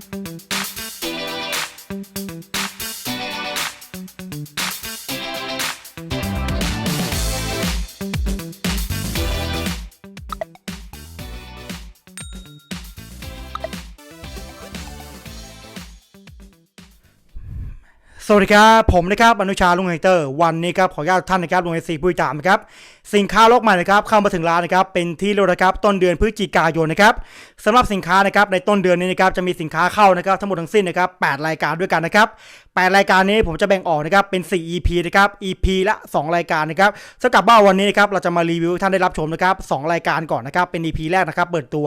Thank you. สวัสดีครับผมนะครับอนุชาลุงไฮเตอร์วันนี้ครับขออนุญาตท่านนะครับลุงไอซีผู้ตามนะครับสินค้าล็อกใหม่นะครับเข้ามาถึงร้านนะครับเป็นที่เรียบร้อยนะครับต้นเดือนพฤศจิกายนนะครับสำหรับสินค้านะครับในต้นเดือนนี้นะครับจะมีสินค้าเข้านะครับทั้งหมดทั้งสิ้นนะครับ8รายการด้วยกันนะครับ8รายการนี้ผมจะแบ่งออกนะครับเป็น 4 EP นะครับ EP ละ 2 รายการนะครับสำหรับว่าวันนี้นะครับเราจะมารีวิวท่านได้รับชมนะครับสองรายการก่อนนะครับเป็น EP แรกนะครับเปิดตัว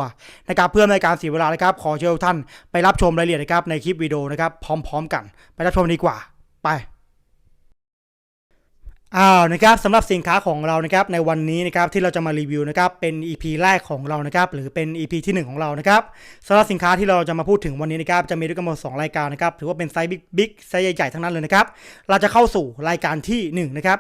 นะครับเพื่อให้การเสียเวลานะครับขอเชิญท่านไปรับชมรายละเอียดนะครับในคลิปวิดีโอนะครับพร้อม ๆ กัน ไปรับชมดีกว่า ไป อ้าวนะครับสำหรับสินค้าของเรานะครับในวันนี้นะครับที่เราจะมารีวิวนะครับเป็น EP แรกของเรานะครับหรือเป็น EP ที่ 1 ของเรานะครับสำหรับสินค้าที่เราจะมาพูดถึงวันนี้นะครับจะมีด้วยกันหมด2รายการนะครับถือว่าเป็นไซส์บิ๊กไซส์ใหญ่ๆทั้งนั้นเลยนะครับเราจะเข้าสู่รายการที่1นะครับ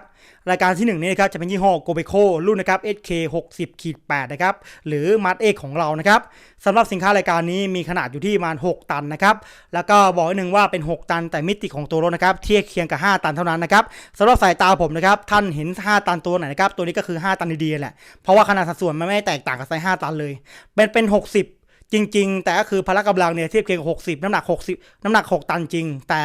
รายการที่ 1 นี้นะครับจะเป็นยี่ห้อ g o b e c o รุ่นนะครับ SK 60ขีด8นะครับหรือมัดเอกของเรานะครับสำหรับสินค้ารายการนี้มีขนาดอยู่ที่ประมาณ 6 ตันนะครับแล้วก็บอกไว้หนึ่งว่าเป็น 6 ตันแต่มิติของตัวรถนะครับเทียบเคียงกับ 5 ตันเท่านั้นนะครับสำหรับสายตาผมนะครับท่านเห็น 5 ตันตัวไหนนะครับตัวนี้ก็คือ 5 ตันดีๆแหละเพราะว่าขนาดสัดส่วนมันไม่แตกต่างกับไซส์5ตันเลย เป็นเป็น 60 จริง ๆ แต่ก็คือพละกำลังเนี่ยเทียบเคียงกับ60 น้ำหนัก 60 น้ำหนัก 6 ตันจริง แต่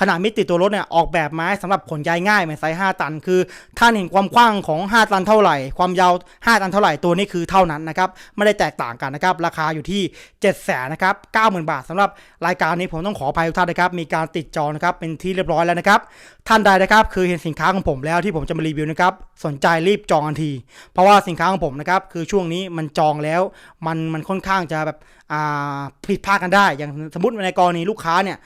ขนาดมิติตัวรถเนี่ยออกแบบมาให้สำหรับขนย้ายง่ายเหมือนไซส์5ตัน คือท่านเห็นความกว้างของ 5 ตันเท่าไหร่ ความยาว 5 ตันเท่าไหร่ตัวนี้คือเท่านั้นนะครับไม่ได้แตกต่างกันนะครับราคาอยู่ที่ 7 0 0 0 0นะครับ90,000 บาทสำหรับรายการนี้ผมต้องขออภัยทุกท่านนะครับมีการติดจองนะครับเป็นที่เรียบร้อยแล้วนะครับท่านใดนะครับคือเห็นสินค้าของผมแล้วที่ผมจะมารีวิวนะครับสนใจรีบจองทันที เพราะว่าสินค้าของผมนะครับคือช่วงนี้มันจองแล้วมันมันค่อนข้างจะแบบอ่า ผิดพลาดกันได้ อย่างสมมติในกรณีลูกค้าเนี่ย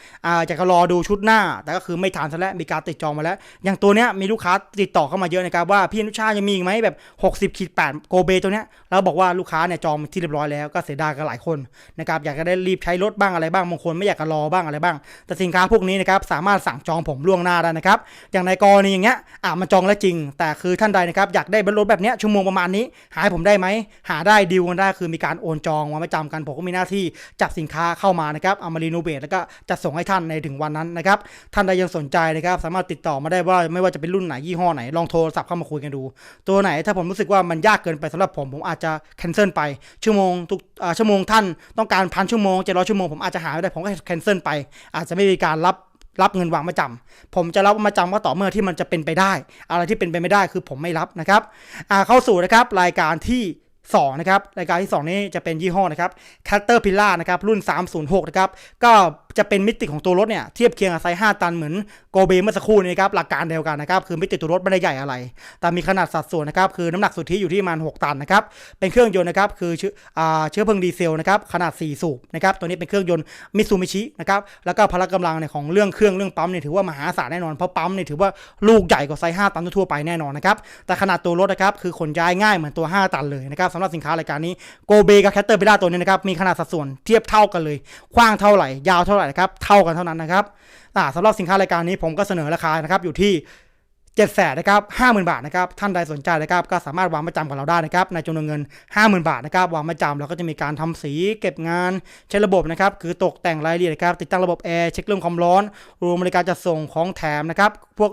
จะรอดูชุดหน้า แต่ก็คือไม่ทันซะแล้วมีการติดจองมาแล้ว อย่างตัวเนี้ยมีลูกค้าติดต่อเข้ามาเยอะนะครับว่าพี่นุชายังมีอีกไหมแบบ 60ขีด8โกเบตัวเนี้ยแล้วบอกว่าลูกค้าเนี่ยจองที่เรียบร้อยแล้วก็เสียดายกันหลายคนนะครับอยากจะได้รีบใช้รถบ้างอะไรบ้างบางคนไม่อยากจะรอบ้างอะไรบ้าง แต่สินค้าพวกนี้นะครับสามารถสั่งจองผมล่วงหน้าได้นะครับอย่างในกรณีอย่างเงี้ยอะมันจองแล้วจริง แต่คือท่านใดนะครับอยากได้รถแบบเนี้ยชั่วโมงประมาณนี้ หาให้ผมได้ไหมหาได้ดีลกันได้คือมีการโอนจองมาไม่จำกันผมก็มีหน้าที่จัดสินค้าเข้ามานะครับเอามารีโนเวทแล้วก็จะส่งให้ท่านในถึงวันนั้นนะครับท่านใดยังสนใจนะครับสามารถติดต่อมาได้ว่าไม่ว่าจะเป็นรุ่นไหนยี่ห้อไหนลองโทรศัพท์เข้ามาคุยกันดู ตัวไหนถ้าผมรู้สึกว่ามันยากเกินไปสำหรับผมผมอาจจะแคนเซิลไปชั่วโมงทุกชั่วโมงท่านต้องการพันชั่วโมงเจ็ดร้อยชั่วโมงผมอาจจะหาไม่ได้ผมก็แคนเซิลไป อาจจะไม่มีการรับรับเงินวางมาจำผมจะรับมาจำว่าต่อเมื่อที่มันจะเป็นไปได้ อะไรที่เป็นไปไม่ได้คือผมไม่รับนะครับอ่าเข้าสู่นะครับรายการที่ 2นะครับรายการที่ 2 นี้จะเป็นยี่ห้อนะครับ Caterpillar นะครับรุ่น 306 นะครับก็จะเป็นมิติของตัวรถเนี่ยเทียบเคียงกับไซส์5ตันเหมือนโกเบเมื่อสักครู่นี้นะครับหลักการเดียวกันนะครับคือมิติตัวรถไม่ได้ใหญ่อะไร แต่มีขนาดสัดส่วนนะครับคือน้ำหนักสุทธิอยู่ที่ประมาณ 6 ตันนะครับเป็นเครื่องยนต์นะครับคือเชื้อเชื้อเพลิงดีเซลนะครับขนาด 4 สูบนะครับตัวนี้เป็นเครื่องยนต์มิตซูมิชินะครับแล้วก็พละกำลังเนี่ยของเรื่องเครื่องเรื่องปั๊มเนี่ยถือว่ามหาศาลแน่นอนเพราะปั๊มเนี่ยถือว่าลูกใหญ่กว่าไซส์5ตันทั่วไปแน่นอนนะครับแต่ขนาดตัวรถนะครับคือขนย้ายง่ายเหมือนตัว 5 ตันเลยนะครับสำหรับสินค้ารายการนี้โกเบกับแคตเตอร์พิล่าตัวนี้นะครับมีขนาดสัดส่วนเทียบเท่ากันเลยกว้างเท่าไหร่ยาวเท่าไหร่นะครับเท่ากันเท่านั้นนะครับอ่สำหรับสินค้ารายการนี้ผมก็เสนอราคานะครับอยู่ที่7 0 0 0 0นนะครับ50,000บาทนะครับท่านใดสนใจนะครับก็สามารถวางมาจำกับเราได้นะครับในจำนวนเงิน 50,000 บาทนะครับวางมาจำเราก็จะมีการทำสีเก็บงานใช้ระบบนะครับคือตกแต่งรายละเอียดนะครับติดตั้งระบบแอร์เช็คเรื่องความร้อน รวมบริการจัดส่งของแถมนะครับพวก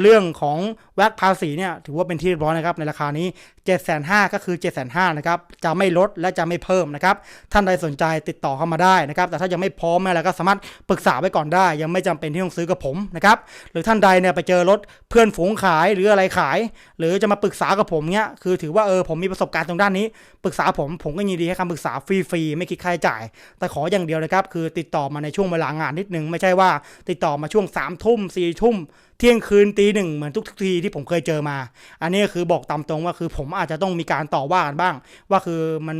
เรื่องของแว็กภาษีเนี่ยถือว่าเป็นที่เรียบร้อยนะครับในราคานี้7 5 0 0 0ก็คือ 7 5 0 0 0นะครับจะไม่ลดและจะไม่เพิ่มนะครับท่านใดสนใจติดต่อเข้ามาได้นะครับแต่ถ้ายังไม่พร้อมอะไรก็สามารถปรึกษาไว้ก่อนได้ ยังไม่จำเป็นที่ต้องซื้อกับผมนะครับหรือท่านใดเนี่ยไปเจอรถเพื่อนฝูงขายหรืออะไรขาย หรือจะมาปรึกษากับผมเนี่ยคือถือว่าเออผมมีประสบการณ์ตรงด้านนี้ปรึกษาผมผมก็ยินดีให้คำปรึกษาฟรีๆไม่คิดค่าใช้จ่าย แต่ขออย่างเดียวนะครับคือติดต่อมาในช่วงเวลางานนิดนึงไม่ใช่ว่าติดต่อมาช่วง3ามทุ่มสี่ทุ่ม เที่ยงคืนตีหนึ่งเหมือนทุกทีที่ผมเคยเจอมา อันนี้คือบอกตามตรงว่าคือผมอาจจะต้องมีการต่อว่ากันบ้าง ว่าคือมัน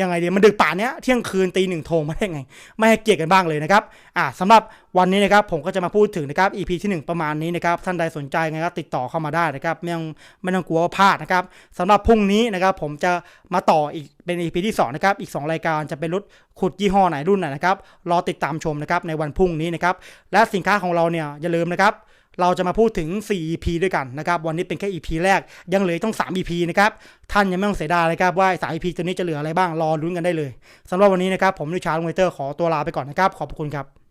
ยังไงดีมันดึกป่านเนี้ยเที่ยงคืนตีหนึ่งโทรมาได้ไง ไม่ให้เกียรติกันบ้างเลยนะครับอ่าสำหรับวันนี้นะครับผมก็จะมาพูดถึงนะครับ EP ที่ 1 ประมาณนี้นะครับท่านใดสนใจไงก็ติดต่อเข้ามาได้นะครับไม่ต้องไม่ต้องกลัวว่าพลาดนะครับสำหรับพรุ่งนี้นะครับผมจะมาต่ออีกเป็น EP ที่2นะครับอีก 2 รายการจะเป็นรถขุดยี่ห้อไหนรุ่นไหนนะครับรอติดตามชมนะครับในวันพรุ่งนี้นะครับและสินค้าของเราเนี่ยอย่าลืมนะครับ เราจะมาพูดถึง 4 EP ด้วยกันนะครับ วันนี้เป็นแค่ EP แรก ยังเหลือต้อง 3 EP นะครับ ท่านยังไม่ต้องเสียดายเลยครับว่า3 EP ตัวนี้จะเหลืออะไรบ้าง รอลุ้นกันได้เลยสำหรับวันนี้นะครับ ผมนิชาลงเวเตอร์ขอตัวลาไปก่อนนะครับ ขอบคุณครับ